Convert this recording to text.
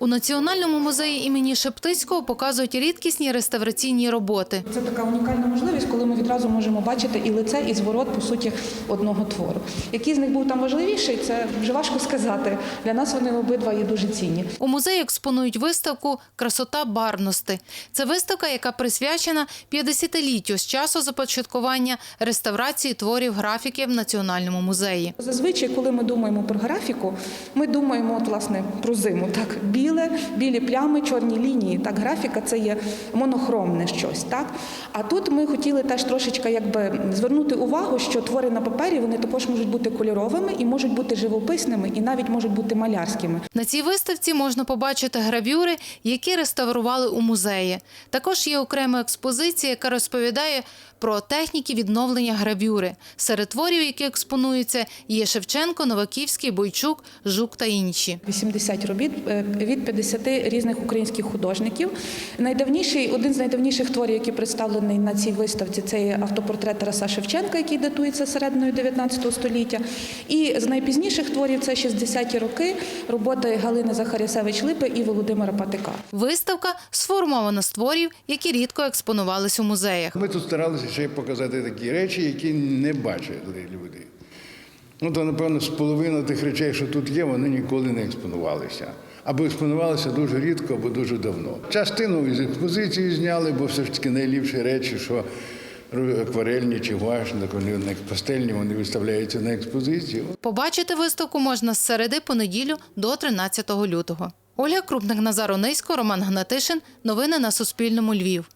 У Національному музеї імені Шептицького показують рідкісні реставраційні роботи. Це така унікальна можливість, коли ми відразу можемо бачити і лице, і зворот, по суті, одного твору. Який з них був там важливіший, це вже важко сказати. Для нас вони обидва є дуже цінні. У музеї експонують виставку Красота барвності. Це виставка, яка присвячена 50-літтю з часу започаткування реставрації творів графіки в Національному музеї. Зазвичай, коли ми думаємо про графіку, ми думаємо от, власне про зиму. Так, біле, білі плями, чорні лінії. Так, графіка це є монохромне щось. Так, а тут ми хотіли теж трошечки якби звернути увагу, що твори на папері вони також можуть бути кольоровими і можуть бути живописними, і навіть можуть бути малярськими. На цій виставці можна побачити гравюри, які реставрували у музеї. Також є окрема експозиція, яка розповідає про техніки відновлення гравюри. Серед творів, які експонуються, є Шевченко, Новаківський, Бойчук, Жук та інші. 80 робіт е, від 50 різних українських художників. Найдавніший, один з найдавніших творів, який представлений на цій виставці, це є автопортрет Тараса Шевченка, який датується серединою 19 століття. І з найпізніших творів це 60-ті роки роботи Галини Захарясевич Липи і Володимира Патика. Виставка сформована з творів, які рідко експонувались у музеях. Ми тут старалися ще показати такі речі, які не бачили люди. Ну, то, напевно, з половини тих речей, що тут є, вони ніколи не експонувалися. Або експонувалися дуже рідко, або дуже давно. Частину із експозиції зняли, бо все ж таки найліпші речі, що акварельні чи гуашні, вони пастельні, вони виставляються на експозицію. Побачити виставку можна з середи по неділю до 13 лютого. Ольга Крупник, Назар Онисько, Роман Гнатишин. Новини на Суспільному. Львів.